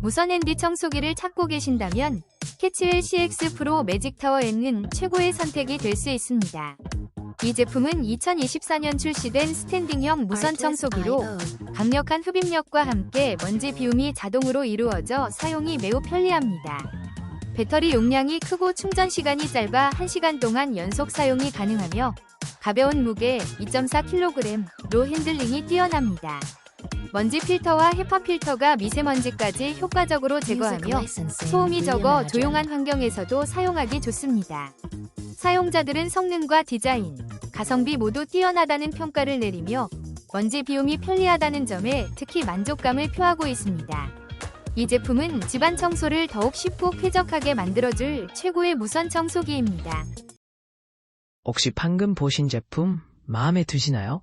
무선 핸디 청소기를 찾고 계신다면 캐치웰 CX 프로 매직 타워 N은 최고의 선택이 될 수 있습니다. 이 제품은 2024년 출시된 스탠딩형 무선 청소기로 강력한 흡입력과 함께 먼지 비움이 자동으로 이루어져 사용이 매우 편리합니다. 배터리 용량이 크고 충전 시간이 짧아 1시간 동안 연속 사용이 가능하며 가벼운 무게 2.4kg로 핸들링이 뛰어납니다. 먼지 필터와 헤파 필터가 미세먼지까지 효과적으로 제거하며 소음이 적어 조용한 환경에서도 사용하기 좋습니다. 사용자들은 성능과 디자인, 가성비 모두 뛰어나다는 평가를 내리며 먼지 비움이 편리하다는 점에 특히 만족감을 표하고 있습니다. 이 제품은 집안 청소를 더욱 쉽고 쾌적하게 만들어줄 최고의 무선 청소기입니다. 혹시 방금 보신 제품 마음에 드시나요?